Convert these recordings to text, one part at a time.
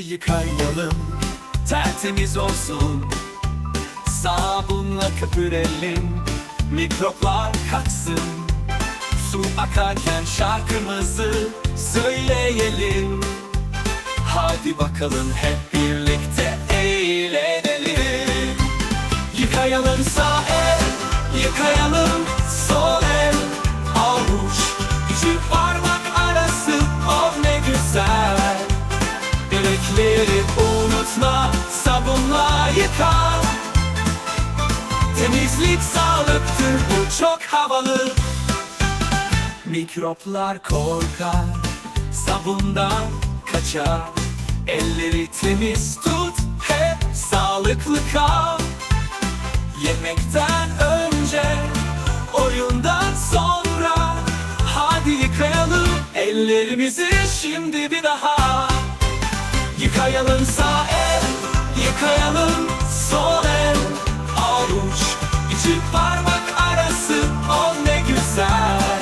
yıkayalım Tertemiz olsun. Sabunla köpürelim Mikroplar kaçsın Su akarken şarkımızı söyleyelim. Hadi bakalım hep birlikte eğlenelim. Yıkayalım sağ el, yıkayalım sol Bilekleri unutma, sabunla yıka. Temizlik sağlıktır, bu çok havalı. Mikroplar korkar, sabundan kaçar. Elleri temiz tut, hep sağlıklı kal. Yemekten önce, oyundan sonra. Hadi yıkayalım ellerimizi şimdi bir daha Yıkayalım sağ el, yıkayalım sol el. Avuç, küçük parmak arası o ne güzel.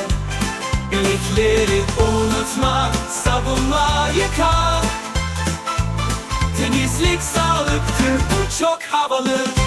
Bilekleri unutma, sabunla yıka. Temizlik sağlıktır, bu çok havalı